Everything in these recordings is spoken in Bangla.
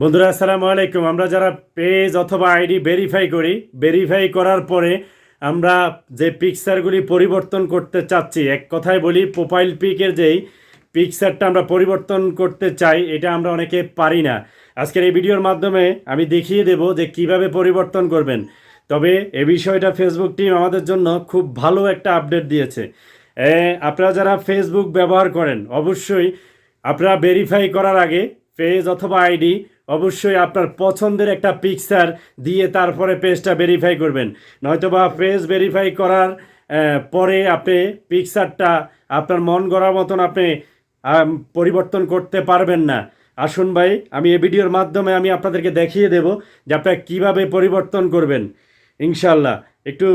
বন্ধুরা, আসসালামু আলাইকুম। আমরা যারা পেজ অথবা আইডি ভেরিফাই করি ভেরিফাই করার পরে আমরা যে পিকচারগুলি পরিবর্তন করতে চাচ্ছি, এক কথায় বলি প্রোফাইল পিকের যেই পিকচারটা আমরা পরিবর্তন করতে চাই, এটা আমরা অনেকে পারি না। আজকের এই ভিডিওর মাধ্যমে আমি দেখিয়ে দেব যে কীভাবে পরিবর্তন করবেন। তবে এ বিষয়টা ফেসবুক টিম আমাদের জন্য খুব ভালো একটা আপডেট দিয়েছে। আপনারা যারা ফেসবুক ব্যবহার করেন, অবশ্যই আপনারা ভেরিফাই করার আগে পেজ অথবা আইডি অবশ্যই আপনার পছন্দের একটা পিকচার দিয়ে তারপরে পেজটা ভেরিফাই করবেন। নয়তোবা পেজ ভেরিফাই করার পরে আপনি পিকচারটা আপনার মন গড়ার মতন আপনি পরিবর্তন করতে পারবেন না। আসুন ভাই, আমি এই ভিডিওর মাধ্যমে আমি আপনাদেরকে দেখিয়ে দেব যে আপনারা কীভাবে পরিবর্তন করবেন। ইনশাল্লাহ একটু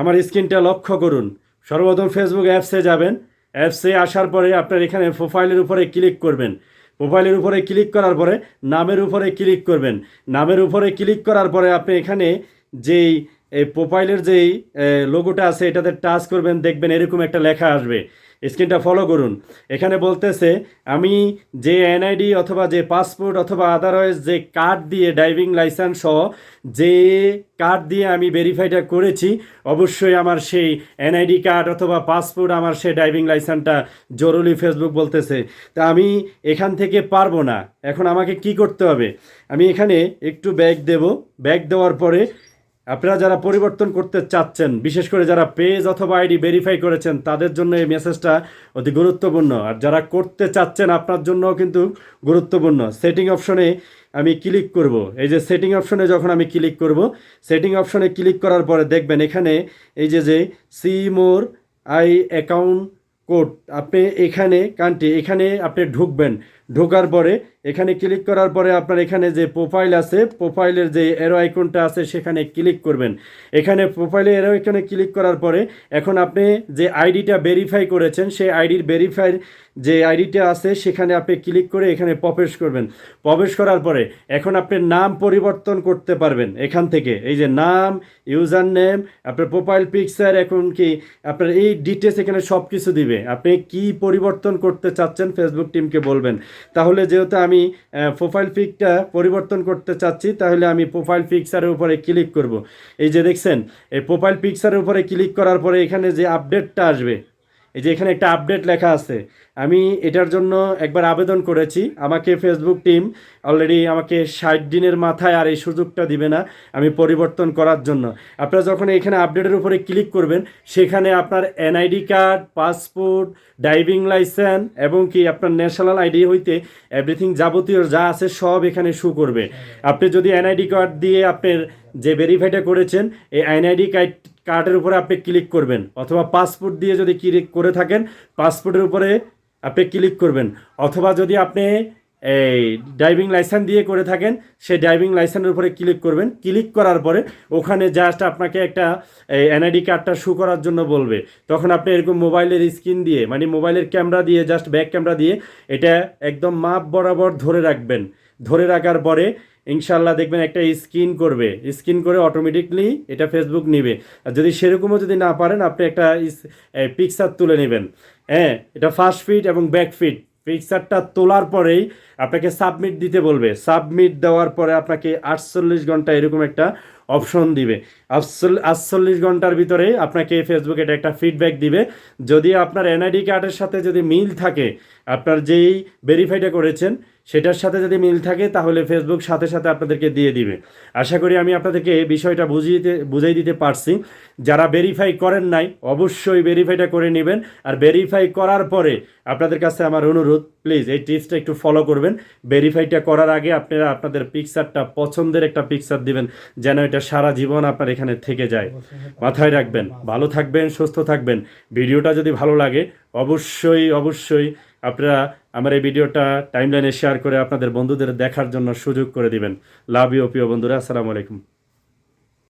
আমার স্ক্রিনটা লক্ষ্য করুন। সর্বপ্রথম ফেসবুক অ্যাপসে যাবেন। অ্যাপসে আসার পরে আপনার এখানে প্রোফাইলের উপরে ক্লিক করবেন। প্রোফাইলের উপরে ক্লিক করার পরে নামের উপরে ক্লিক করবেন। নামের উপরে ক্লিক করার পরে আপনি এখানে যেই এই প্রোফাইলের যেই লোগোটা আছে, এটাতে টাচ করবেন, দেখবেন এরকম একটা লেখা আসবে। স্ক্রিনটা ফলো করুন। এখানে বলতেছে, আমি যে এনআইডি অথবা যে পাসপোর্ট অথবা আদারওয়াইজ যে কার্ড দিয়ে ড্রাইভিং লাইসেন্স সহ যে কার্ড দিয়ে আমি ভেরিফাইটা করেছি, অবশ্যই আমার সেই এনআইডি কার্ড অথবা পাসপোর্ট আমার সেই ড্রাইভিং লাইসেন্সটা জরুরি ফেসবুক বলতেছে। তা আমি এখান থেকে পারব না। এখন আমাকে কি করতে হবে? আমি এখানে একটু ব্যাগ দেব। ব্যাগ দেওয়ার পরে আপনারা যারা পরিবর্তন করতে চাচ্ছেন, বিশেষ করে যারা পেজ অথবা আইডি ভেরিফাই করেছেন, তাদের জন্য এই মেসেজটা অতি গুরুত্বপূর্ণ। আর যারা করতে চাচ্ছেন, আপনার জন্যও কিন্তু গুরুত্বপূর্ণ। সেটিং অপশনে আমি ক্লিক করব। এই যে সেটিং অপশনে যখন আমি ক্লিক করব সেটিং অপশনে ক্লিক করার পরে দেখবেন এখানে এই যে যে see more I account code আপনি এখানে, কান্ট্রি, এখানে আপনি ঢুকবেন। ঢোকার পরে, এখানে ক্লিক করার পরে আপনার এখানে যে প্রোফাইল আছে প্রোফাইলের যে এরো আইকনটা আছে, সেখানে ক্লিক করবেন। এখানে প্রোফাইলে এরো আইকনে ক্লিক করার পরে, এখন আপনি যে আইডিটা ভেরিফাই করেছেন, সেই আইডির ভেরিফাই যে আইডিটা আছে, সেখানে আপনি ক্লিক করে এখানে প্রবেশ করবেন। প্রবেশ করার পরে, এখন আপনি নাম পরিবর্তন করতে পারবেন এখান থেকে। এই যে নাম ইউজার নেম আপনার প্রোফাইল পিকচার এখন কি আপনার এই ডিটেলস এখানে সব কিছু দিবে। আপনি কি পরিবর্তন করতে চাচ্ছেন ফেসবুক টিমকে বলবেন। তাহলে যেহেতু আমি প্রোফাইল পিকটা পরিবর্তন করতে চাচ্ছি, তাহলে আমি প্রোফাইল পিকচারের উপরে ক্লিক করব। এই যে দেখছেন, এই প্রোফাইল পিকচারের উপরে ক্লিক করার পরে এখানে যে আপডেটটা আসবে এই যে এখানে একটা আপডেট লেখা আছে। আমি এটার জন্য একবার আবেদন করেছি। আমাকে ফেসবুক টিম অলরেডি আমাকে ষাট দিনের মাথায় আর এই সুযোগটা দিবে না আমি পরিবর্তন করার জন্য। আপনারা যখন এখানে আপডেটের উপরে ক্লিক করবেন, সেখানে আপনার NID card passport driving licence এবং কি আপনার ন্যাশনাল আইডি হইতে এভরিথিং যাবতীয় যা আছে সব এখানে শু করবে। আপনি যদি এনআইডি কার্ড দিয়ে আপনার যে ভেরিফাইটা করেছেন, এই কার্ড কার্ডের উপরে আপনি ক্লিক করবেন। অথবা পাসপোর্ট দিয়ে যদি ক্লিক করে থাকেন পাসপোর্টের উপরে আপনি ক্লিক করবেন। অথবা যদি আপনি এই ড্রাইভিং লাইসেন্স দিয়ে করে থাকেন, সেই ড্রাইভিং লাইসেন্সের উপরে ক্লিক করবেন। ক্লিক করার পরে ওখানে জাস্ট আপনাকে একটা, এই এনআইডি কার্ডটা শু করার জন্য বলবে। তখন আপনি এরকম মোবাইলের স্ক্রিন দিয়ে মানে মোবাইলের ক্যামেরা দিয়ে জাস্ট ব্যাক ক্যামেরা দিয়ে, এটা একদম মাপ বরাবর ধরে রাখবেন। ধরে রাখার পরে ইনশাল্লাহ দেখবেন একটা স্ক্রিন করবে। স্ক্রিন করে অটোমেটিকলি এটা ফেসবুক নিবে। আর যদি সেরকমও যদি না পারেন, আপনি একটা পিকচার তুলে নেবেন। হ্যাঁ এটা ফার্স্ট ফিট এবং ব্যাক ফিট পিকচারটা তোলার পরেই আপনাকে সাবমিট দিতে বলবে। সাবমিট দেওয়ার পরে আপনাকে আটচল্লিশ ঘণ্টা এরকম একটা অপশন দিবে। আটচল্লিশ ঘণ্টার ভিতরে আপনাকে ফেসবুক এটা একটা ফিডব্যাক দিবে। যদি আপনার এনআইডি কার্ডের সাথে যদি মিল থাকে, আপনার যেই ভেরিফাইটা করেছেন, সেটার সাথে যদি মিল থাকে, তাহলে ফেসবুক সাথে সাথে আপনাদেরকে দিয়ে দিবে। আশা করি আমি আপনাদেরকে এই বিষয়টা বুঝিয়ে বুঝিয়ে দিতে পারছি। যারা ভেরিফাই করেন নাই, অবশ্যই ভেরিফাইটা করে নেবেন। আর ভেরিফাই করার পরে আপনাদের কাছে আমার অনুরোধ প্লিজ এই টিপসটা একটু ফলো করবেন। ভেরিফাইটা করার আগে আপনারা আপনাদের পিকচারটা পছন্দের একটা পিকচার দিবেন, যেন এটা সারা জীবন আপনার এখানে থেকে যায়। মাথায় রাখবেন। ভালো থাকবেন, সুস্থ থাকবেন। ভিডিওটা যদি ভালো লাগে, অবশ্যই অবশ্যই আপনারা আমার এই ভিডিওটা টাইমলাইনে শেয়ার করে আপনাদের বন্ধুদের দেখার জন্য সুযোগ করে দিবেন। লাভ ইউ প্রিয় বন্ধুরা। আসসালামু আলাইকুম।